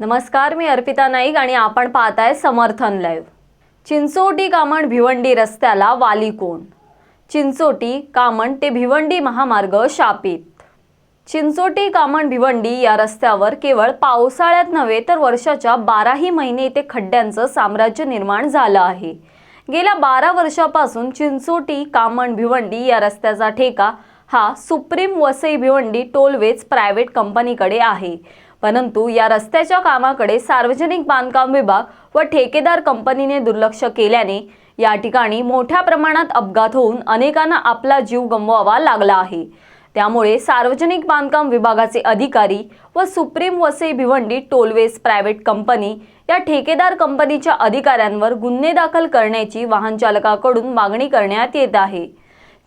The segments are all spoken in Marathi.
नमस्कार मी अर्पिता नाईक आणि आपण पाहताय समर्थन लाईव्ह. चिंचोटी कामण भिवंडी रस्त्याला वाली कोण? चिंचोटी कामण ते भिवंडी महामार्ग शापित. चिंचोटी कामण भिवंडी या रस्त्यावर केवळ पावसाळ्यात नव्हे तर वर्षाच्या बाराही महिने इथे खड्ड्यांचं साम्राज्य निर्माण झालं आहे. गेल्या बारा वर्षापासून चिंचोटी कामण भिवंडी या रस्त्याचा ठेका हा Supreme Vasai Bhiwandi Tollways Private कंपनीकडे आहे. परंतु या रस्त्याच्या कामाकडे सार्वजनिक बांधकाम विभाग व ठेकेदार कंपनीने दुर्लक्ष केल्याने या ठिकाणी मोठ्या प्रमाणात अपघात होऊन अनेकांना आपला जीव गमवावा लागला आहे. त्यामुळे सार्वजनिक बांधकाम विभागाचे अधिकारी व Supreme Vasai Bhiwandi Tollways Private company या ठेकेदार कंपनीच्या अधिकाऱ्यांवर गुन्हे दाखल करण्याची वाहन चालकाकडून मागणी करण्यात येत आहे.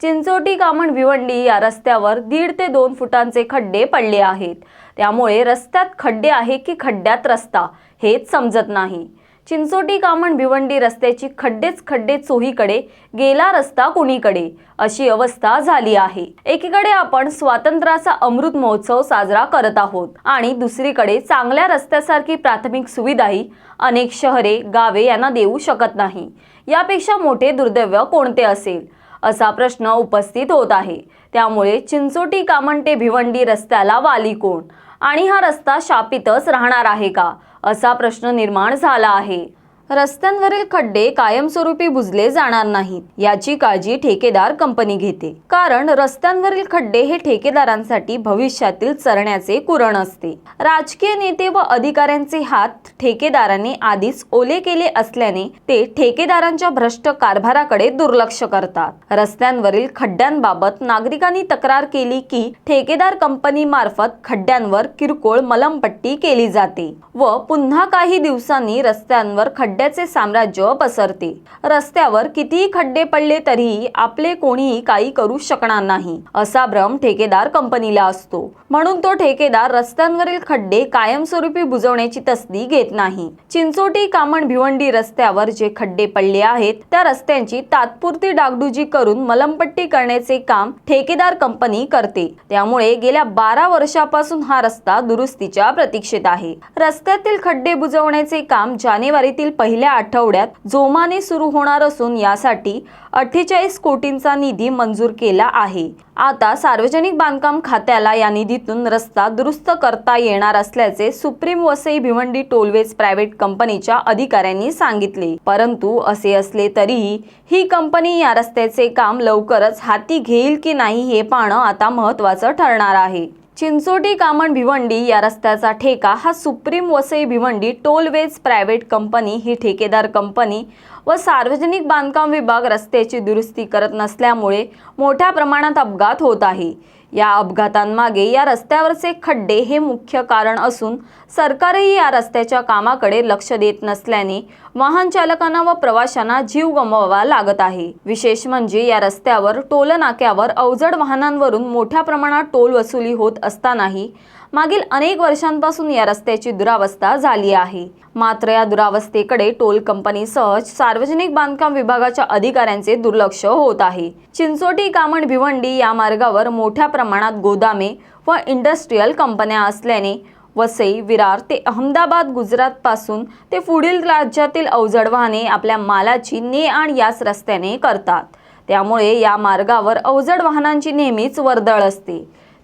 चिंचोटी कामण भिवंडी या रस्त्यावर दीड ते दोन फुटांचे खड्डे पडले आहेत. त्यामुळे रस्त्यात खड्डे आहे की खड्ड्यात रस्ता हेच समजत नाही. चिंचोटी कामण भिवंडी रस्त्याची खड्डेच खड्डे चोहीकडे गेला रस्ता कुणीकडे? अशी अवस्था झाली आहे. एकीकडे आपण स्वातंत्र्याचा अमृत महोत्सव साजरा करत आहोत आणि दुसरीकडे चांगल्या रस्त्यासारखी प्राथमिक सुविधाही अनेक शहरे गावे यांना देऊ शकत नाही. यापेक्षा मोठे दुर्दैव कोणते असेल? असा प्रश्न उपस्थित होत आहे. त्यामुळे चिंचोटी कामण ते भिवंडी रस्त्याला वाली कोण? आणि हा रस्ता शापितच राहणार आहे का? असा प्रश्न निर्माण झाला आहे. रस्त्यांवरील खड्डे कायमस्वरूपी बुजले जाणार नाहीत. याची काळजी ठेकेदार कंपनी घेते. कारण रस्त्यांवरील खड्डे हे ठेकेदारांसाठी भविष्यातील चरण्याचे कुरण असते. राजकीय नेते व अधिकाऱ्यांचे हात ठेकेदारांनी आधीच ओले केले असल्याने ते ठेकेदारांच्या भ्रष्ट कारभाराकडे दुर्लक्ष करतात. रस्त्यांवरील खड्ड्यांबाबत नागरिकांनी तक्रार केली की ठेकेदार कंपनी मार्फत खड्ड्यांवर किरकोळ मलमपट्टी केली जाते व पुन्हा काही दिवसांनी रस्त्यांवर खड्डे खड्ड्याचे साम्राज्य पसरते. रस्त्यावर कितीही खड्डे पडले तरीही आपले कोणीही काही करू शकणार नाही. असा भ्रम ठेकेदार कंपनीला असतो. म्हणून तो ठेकेदार रस्त्यांवरील खड्डे कायमस्वरूपी बुजवण्याची तसदी घेत नाही. चिंचोटी कामण भिवंडी रस्त्यावर जे खड्डे पडले आहेत त्या रस्त्यांची तात्पुरती डागडुजी करून मलमपट्टी करण्याचे काम ठेकेदार कंपनी करते. त्यामुळे गेल्या बारा वर्षापासून हा रस्ता दुरुस्तीच्या प्रतीक्षेत आहे. रस्त्यातील खड्डे बुजवण्याचे काम जानेवारीतील पहिल्या पहिल्या आठवड्यात जोमाने सुरू होणार असून यासाठी अठ्ठेचाळीस कोटींचा निधी मंजूर केला आहे. आता सार्वजनिक बांधकाम खात्याला या निधीतून रस्ता दुरुस्त करता येणार असल्याचे Supreme Vasai Bhiwandi Tollways Private कंपनीच्या अधिकाऱ्यांनी सांगितले. परंतु असे असले तरीही ही कंपनी या रस्त्याचे काम लवकरच हाती घेईल की नाही हे पाहणं आता महत्त्वाचं ठरणार आहे. चिंचोटी कामण भिवंडी या रस्त्याचा ठेका. हा Supreme Vasai Bhiwandi Tollways Private company ही ठेकेदार कंपनी व सार्वजनिक बांधकाम विभाग रस्त्याची दुरुस्ती करत नसल्यामुळे मोठ्या प्रमाणात अपघात होत आहे. या अपघातांमागे या रस्त्यावरचे खड्डे हे मुख्य कारण असून सरकारही या रस्त्याच्या कामाकडे लक्ष देत नसल्याने वाहन चालकांना व प्रवाशांना जीव गमवावा लागत आहे. विशेष म्हणजे या रस्त्यावर टोल नाक्यावर अवजड वाहनांवरून मोठ्या प्रमाणात टोल वसुली होत असतानाही मागील अनेक वर्षांपासून या रस्त्याची दुरावस्था झाली आहे. मात्र या दुरावस्थेकडे टोल कंपनीसह सार्वजनिक बांधकाम विभागाच्या अधिकाऱ्यांचे दुर्लक्ष होत आहे. चिंचोटी कामण भिवंडी या मार्गावर मोठ्या प्रमाणात गोदामे व इंडस्ट्रीयल कंपन्या असल्याने वसई विरार ते अहमदाबाद गुजरात पासून ते पुढील राज्यातील अवजड वाहने आपल्या मालाची ने आण याच रस्त्याने करतात. त्यामुळे या मार्गावर अवजड वाहनांची नेहमीच वर्दळ असते.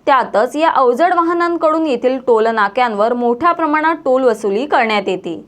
त्यातच या अवजड वाहनांकडून येथील टोल नाक्यांवर मोठ्या प्रमाणात टोल वसुली करण्यात येते.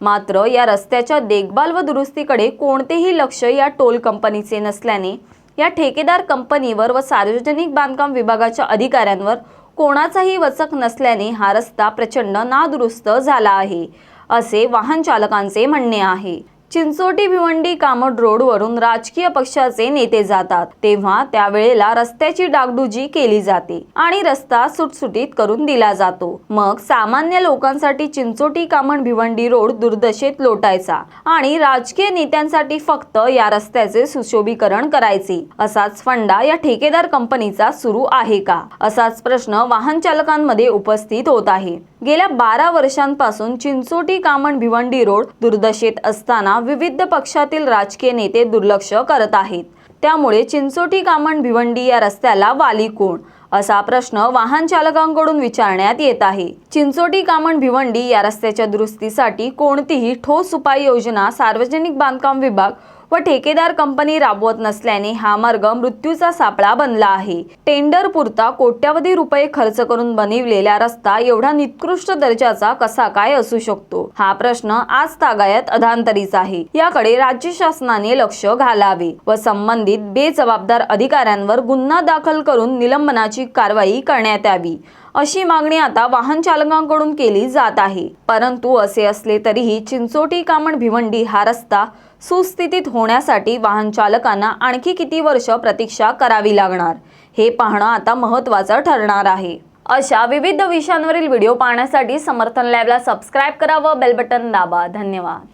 मात्र या रस्त्याच्या देखभाल व दुरुस्तीकडे कोणतेही लक्ष या टोल कंपनीचे नसल्याने या ठेकेदार कंपनीवर व सार्वजनिक बांधकाम विभागाच्या अधिकाऱ्यांवर कोणाचाही वचक नसल्याने हा रस्ता प्रचंड नादुरुस्त झाला आहे असे वाहन चालकांचे म्हणणे आहे. चिंचोटी भिवंडी कामड रोडवरून राजकीय पक्षाचे नेते जातात. तेव्हा त्यावेळेला रस्त्याची डागडुजी केली जाते आणि रस्ता सुटसुटीत करून दिला जातो. मग सामान्य लोकांसाठी चिंचोटी कामड भिवंडी रोड दुर्दशेत लोटायचा आणि राजकीय नेत्यांसाठी फक्त या रस्त्याचे सुशोभीकरण करायचे. असाच फंडा या ठेकेदार कंपनीचा सुरू आहे का? असाच प्रश्न वाहन चालकांमध्ये उपस्थित होत आहे. गेल्या बारा वर्षांपासून चिंचोटी कामण भिवंडी रोड दुर्दशेत असताना विविध पक्षातील राजकीय नेते दुर्लक्ष करत आहेत. त्यामुळे चिंचोटी कामण भिवंडी या रस्त्याला वाली कोण? असा प्रश्न वाहन चालकांकडून विचारण्यात येत आहे. चिंचोटी कामण भिवंडी या रस्त्याच्या दुरुस्तीसाठी कोणतीही ठोस उपाययोजना सार्वजनिक बांधकाम विभाग व ठेकेदार कंपनी राबवत नसल्याने हा मार्ग मृत्यूचा सापळा बनला आहे. टेंडर पुरता कोट्यावधी रुपये खर्च करून बनविलेला रस्ता एवढा निकृष्ट दर्जाचा कसा काय असू शकतो? हा प्रश्न आज तागायत अधांतरीच आहे. याकडे राज्य शासनाने लक्ष घालावे व संबंधित बेजबाबदार अधिकाऱ्यांवर गुन्हा दाखल करून निलंबनाची कारवाई करण्यात यावी अशी मागणी आता वाहन चालकांकडून केली जात आहे. परंतु असे असले तरीही चिंचोटी कामण भिवंडी हा रस्ता सुस्थितीत होण्यासाठी वाहन चालकांना आणखी किती वर्ष प्रतीक्षा करावी लागणार? हे पाहणं आता महत्त्वाचं ठरणार आहे. अशा विविध विषयांवरील व्हिडिओ पाहण्यासाठी समर्थन लॅबला सबस्क्राईब करा व बेल बटन दाबा. धन्यवाद.